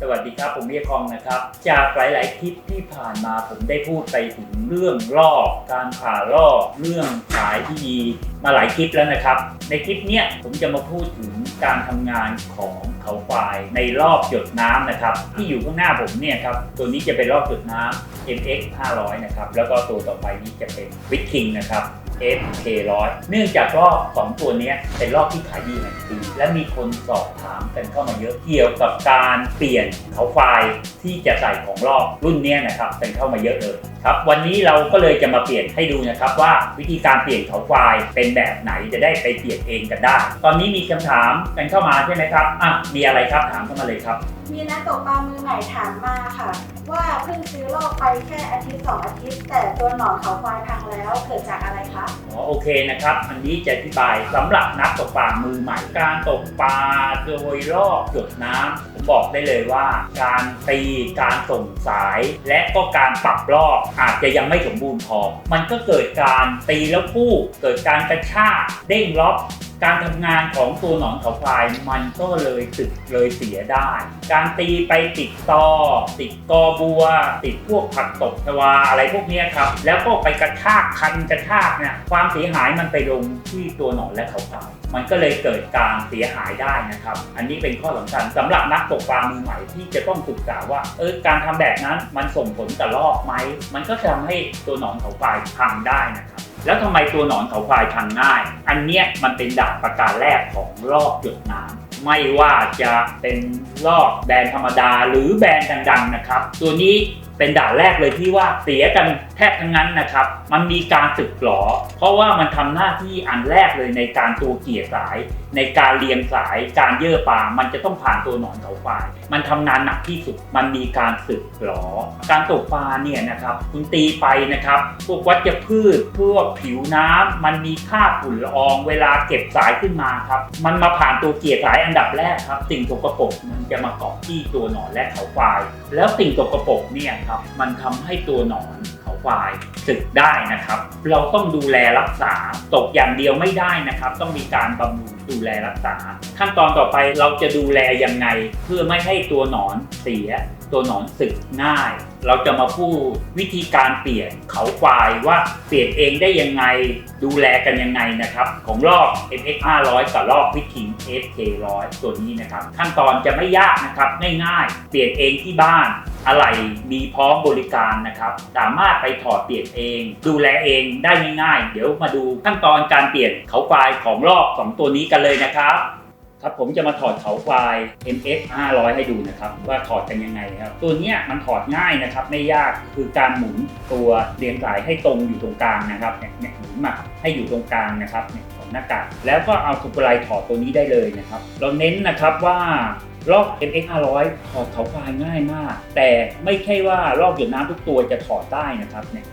สวัสดีครับ ผมเรียกคองนะครับ จากหลาย ๆ คลิปที่ผ่านมาผมได้พูดไปถึงเรื่องรอบการผ่ารอบเรื่องขายที่ดีมาหลายคลิปแล้วนะครับ ในคลิปเนี้ยผมจะมาพูดถึงการทำงานของเขาควายในรอบหยดน้ำนะครับ ที่อยู่ข้างหน้าผมเนี่ยครับตัวนี้จะเป็นรอบหยดน้ำ MX 500 นะครับ แล้วก็ตัวต่อไปนี้จะเป็นวิ k คิงนะครับ FK 100เนื่องจากรอบสองตัวนี้เป็นรอบที่ขายดีแห่งปีและมีคนสอบถามกันเข้ามาเยอะเกี่ยวกับการเปลี่ยนเขาควายที่จะใส่ของรอบรุ่นเนี้ยนะครับเป็นเข้ามาเยอะเลยครับวันนี้เราก็เลยจะมาเปลี่ยนให้ดูนะครับว่าวิธีการเปลี่ยนเขาควายเป็นแบบไหนจะได้ไปเปลี่ยนเองกันได้ ตอนนี้มีคำถามกันเข้ามาใช่ไหมครับอะมีอะไรครับถามเข้ามาเลยครับ มีนักตกปลามือใหม่ถามมาค่ะ ว่าเพิ่งซื้อรอบไปแค่อาทิตย์สองอาทิตย์ แต่ตัวหนอนเขาควายพังแล้วเกิดจากอะไรคะอ๋อโอเคนะครับ อันนี้จะอธิบายสำหรับนักตกปลามือใหม่ การตกปลาโดยรอบหยดน้ำผมบอกได้เลยว่า การตีการส่งสาย และก็การปรับรอบอาจจะยังไม่สมบูรณ์พอมันก็เกิดการตีแล้วกู้เกิดการกระชากเด้งล็อก การทำงานของตัวหนอนเขาควายมันก็เลยสึกเลยเสียได้ การตีไปติดตอติดกอบัว ติดพวกผักตบชวาอะไรพวกเนี้ยครับ แล้วก็ไปกระชากคันกระชากเนี่ยความเสียหายมันไปลงที่ตัวหนอนและเขาควายมันก็เลยเกิดการเสียหายได้นะครับ อันนี้เป็นข้อสำคัญสำหรับนักตกปลามือใหม่ที่จะต้องศึกษาว่าเออการทำแบบนั้นมันส่งผลกับรอบไหมมันก็จะทำให้ตัวหนอนเขาควายพังได้นะครับ แล้วทำไมตัวหนอนเขาควายพังง่าย อันเนี้ยมันเป็นด่านประการแรกของรอบหยดน้ำไม่ว่าจะเป็นรอบแบรนด์ธรรมดาหรือแบรนด์ดังๆนะครับ ตัวนี้เป็นด่านแรกเลยที่ว่าเสียกันแทบทั้งนั้นนะครับ มันมีการสึกหรอเพราะว่ามันทำหน้าที่อันแรกเลยในการตัวเกี่ยสาย ในการเรียงสาย การเยื่อปลา มันจะต้องผ่านตัวหนอนเขาควาย มันทำงานหนักที่สุด มันมีการสึกหรอการตกปลาเนี่ยนะครับคุณตีไปนะครับ พวกวัชพืช พวกผิวน้ำมันมีค่าฝุ่นละออง เวลาเก็บสายขึ้นมาครับ มันมาผ่านตัวเกียร์สายอันดับแรกครับ สิ่งสกปรกมันจะมาเกาะที่ตัวหนอนและเขาควาย แล้วสิ่งสกปรกเนี่ยครับ มันทำให้ตัวหนอนเขาควายสึกได้นะครับ เราต้องดูแลรักษาตกอย่างเดียวไม่ได้นะครับ ต้องมีการบำรุงดูแลรักษา ขั้นตอนต่อไปเราจะดูแลยังไง เพื่อไม่ให้ตัวหนอนเสีย ตัวหนอนสึกง่าย เราจะมาพูดวิธีการเปลี่ยนเขาควายว่าเปลี่ยนเองได้ยังไงดูแลกันยังไงนะครับ ของรอบ MX 500กับรอบวิคิง SK 100ตัวนี้นะครับ ขั้นตอนจะไม่ยากนะครับง่ายๆ เปลี่ยนเองที่บ้าน อะไรมีพร้อมบริการนะครับ สามารถไปถอดเปลี่ยนเอง ดูแลเองได้ง่ายๆ เดี๋ยวมาดูขั้นตอนการเปลี่ยนเขาควายของรอบสองตัวนี้กันเลยนะครับ ครับผมจะมาถอดเขาควาย MX 500 ให้ดูนะครับ ว่าถอดกันยังไงครับ ตัวนี้มันถอดง่ายนะครับ ไม่ยากคือการหมุนตัวเรียงสายให้ตรงอยู่ตรงกลางนะครับเนี่ยหมุนมาให้อยู่ตรงกลางนะครับของหน้ากากแล้วก็เอาสุกไลถอดตัวนี้ได้เลยนะครับ เราเน้นนะครับว่า ลอก MX 500ถอดเขาควายง่ายมาก แต่ไม่ใช่ว่าลอกหยดน้ำทุกตัวจะถอดได้นะครับเนี่ย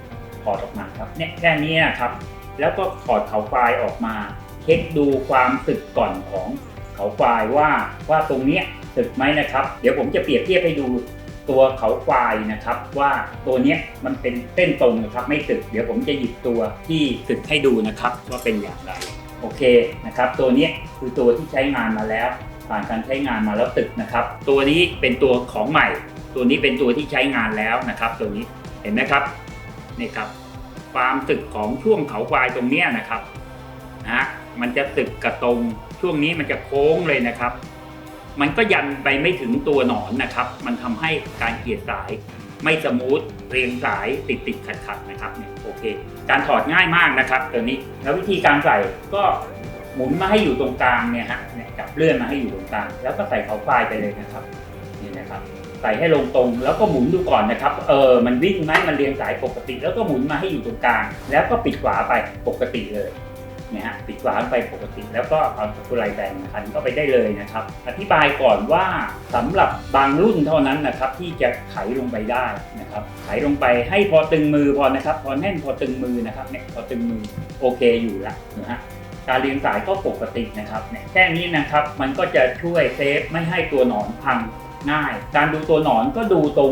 ถอดออกมาครับเนี่ยแค่นี้นะครับ แล้วก็ถอดเขาควายออกมา เช็คดูความสึกก่อนของเขาควายว่าว่าตรงเนี้ยสึกไหมนะครับ เดี๋ยวผมจะเปรียบเทียบให้ดูตัวเขาควายนะครับ ว่าตัวเนี้ยมันเป็นเส้นตรงนะครับ ไม่สึก เดี๋ยวผมจะหยิบตัวที่สึกให้ดูนะครับ ว่าเป็นอย่างไรโอเคนะครับ ตัวเนี้ยคือตัวที่ใช้งานมาแล้ว ผ่านการใช้งานมาแล้วตึกนะครับ ตัวนี้เป็นตัวของใหม่ ตัวนี้เป็นตัวที่ใช้งานแล้วนะครับ ตัวนี้เห็นไหมครับนี่ครับ ความตึกของช่วงเขาควายตรงเนี้ยนะครับนะฮะมันจะตึกกับตรงช่วงนี้มันจะโค้งเลยนะครับ มันก็ยันไปไม่ถึงตัวหนอนนะครับ มันทำให้การเกลียดสายไม่สมูทเรียงสายติดติดขัดขัดๆนะครับเนี่ยโอเค การถอดง่ายมากนะครับ ตัวนี้แล้ววิธีการใส่ก็หมุนมาให้อยู่ตรงกลางเนี่ยฮะ จับเลื่อนมาให้อยู่ตรงกลางแล้วก็ใส่เขาปลายไปเลยนะครับนี่นะครับใส่ให้ลงตรงแล้วก็หมุนดูก่อนนะครับ เออ มันวิ่งไหมมันเรียงสายปกติ แล้วก็หมุนมาให้อยู่ตรงกลาง แล้วก็ปิดฝาไปปกติเลยนี่ยฮะปิดฝาไปปกติ แล้วก็เอาสกุไลแบนพันเข้าไปได้เลยนะครับ อธิบายก่อนว่าสำหรับบางรุ่นเท่านั้นนะครับ ที่จะไขลงไปได้นะครับไขลงไปให้พอตึงมือพอนะครับ พอแน่นพอตึงมือนะครับเนี่ยพอตึงมือโอเคอยู่ล้วนะฮะ การเรียงสายก็ปกตินะครับแค่นี้นะครับมันก็จะช่วยเซฟไม่ให้ตัวหนอนพังง่าย การดูตัวหนอนก็ดูตรง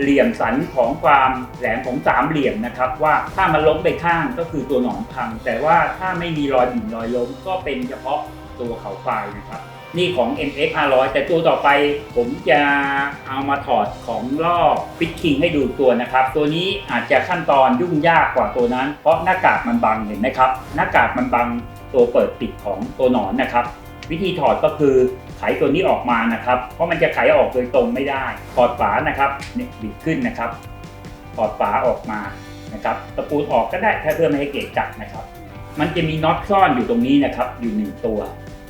เหลี่ยมสันของความแหลมของสามเหลี่ยมนะครับว่าถ้ามันล้มไปข้างก็คือตัวหนอนพัง แต่ว่าถ้าไม่มีรอยบิ่นรอยล้มก็เป็นเฉพาะตัวเขาควายนะครับ นี่ของ MX 500แต่ตัวต่อไปผมจะเอามาถอดของลอกฟิตคิงให้ดูตัวนะครับ ตัวนี้อาจจะขั้นตอนยุ่งยากกว่าตัวนั้น เพราะหน้ากากมันบังเห็นไหมครับ หน้ากากมันบัง ตัวเปิดปิดของตัวหนอนนะครับ วิธีถอดก็คือไขตัวนี้ออกมานะครับ เพราะมันจะไขออกโดยตรงไม่ได้ถอดฝานะครับเนี่ยบิดขึ้นนะครับถอดฝาออกมานะครับตะปูออกก็ได้ถ้าเพื่อไม่ให้เกะกัดนะครับ มันจะมีน็อตซ่อนอยู่ตรงนี้นะครับอยู่หนึ่งตัว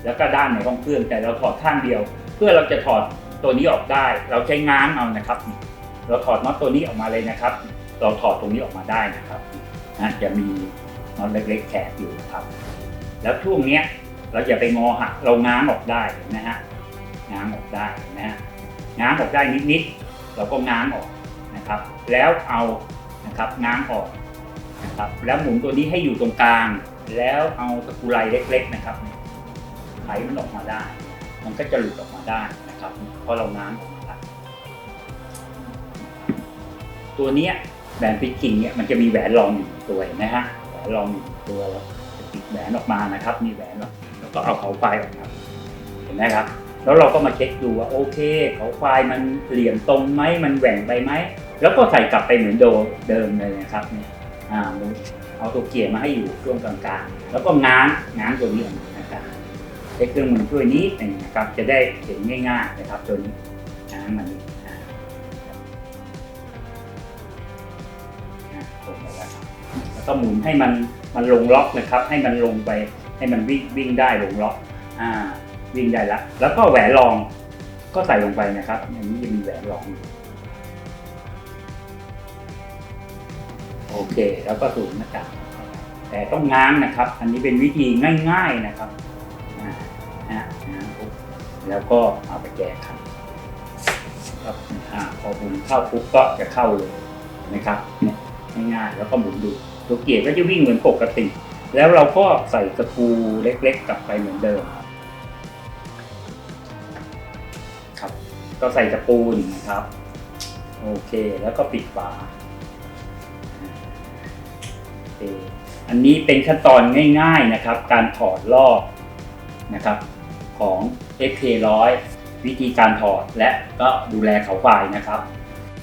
แล้วก็ด้านในห้องเครื่องแต่เราถอดข้างเดียว เพื่อเราจะถอดตัวนี้ออกได้ เราใช้ง้างเอานะครับ เราถอดน็อตตัวนี้ออกมาเลยนะครับ เราถอดตรงนี้ออกมาได้นะครับนะจะมีน็อตเล็กๆแขกอยู่นะครับ แล้วช่วงเนี้ยเราอย่าไปงอหักเราง้างออกได้นะฮะง้างออกได้นะฮะง้างออกได้นิดๆเราก็ง้างออกนะครับ แล้วเอานะครับง้างออกนะครับแล้วหมุนตัวนี้ให้อยู่ตรงกลาง แล้วเอาตะกุไรเล็ก ๆนะครับไขมันออกมาได้ มันก็จะหลุดออกมาได้นะครับเพราะเราง้างออกมาได้ตัวเนี้ยแหวนฟิตคิงเนี่ยมันจะมีแหวนรองอยู่หนึ่งตัวเห็นไหมฮะแหวนรองอยู่หนึ่งตัวแล้ว แหวนออกมานะครับ มีแหวนแล้วแล้วก็เอาเขาไฟออกมาเห็นไหมครับ แล้วเราก็มาเช็คดูว่าโอเค เขาไฟมันเหลี่ยมตรงไหมมันแหว่งไปไหมแล้วก็ใส่กลับไปเหมือนเดิมเดิมเลยนะครับเนี่ยอ่าเอาตัวเกียร์มาให้อยู่ช่วงกลางๆ แล้วก็ง้างง้างตัวนี้ออกมานะครับใช้เครื่องมือช่วยนิดหนึงนะครับ จะได้เห็นง่ายๆนะครับตัวนี้ง้างมันแล้วก็หมุนให้มัน มันลงล็อกนะครับ ให้มันลงไปให้มันวิ่งวิ่งได้ลงล็อกอ่าวิ่งได้ล้วแล้วก็แหวนรองก็ใส่ลงไปนะครับอันนี้จะมีแหวนรองโอเค แล้วก็สูงหน้ากากแต่ต้องง้างนะครับ อันนี้เป็นวิธีง่าย ๆนะครับอ่าอ่าง้างปุ๊บแล้วก็เอาไปแก้ครับครับพอหมุนเข้าปุ๊บก็จะเข้าเลยนะครับเนี่ยง่ายๆแล้วก็หมุนดู ตัวเกียร์ก็จะวิ่งเหมือนปกติ แล้วเราก็ใส่ตะปูเล็กๆ กลับไปเหมือนเดิมครับ ก็ใส่ตะปูนนะครับ โอเคแล้วก็ปิดฝาอันนี้เป็นขั้นตอนง่ายๆนะครับ การถอดลอกนะครับ ของ XK100 วิธีการถอดและก็ดูแลเขาไฟนะครับ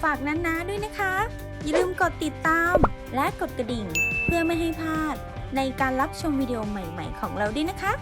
ฝากนั้นนะด้วยนะคะ อย่าลืมกดติดตาม และกดกระดิ่ง เพื่อไม่ให้พลาด ในการรับชมวิดีโอใหม่ ๆ ของเราด้วยนะคะ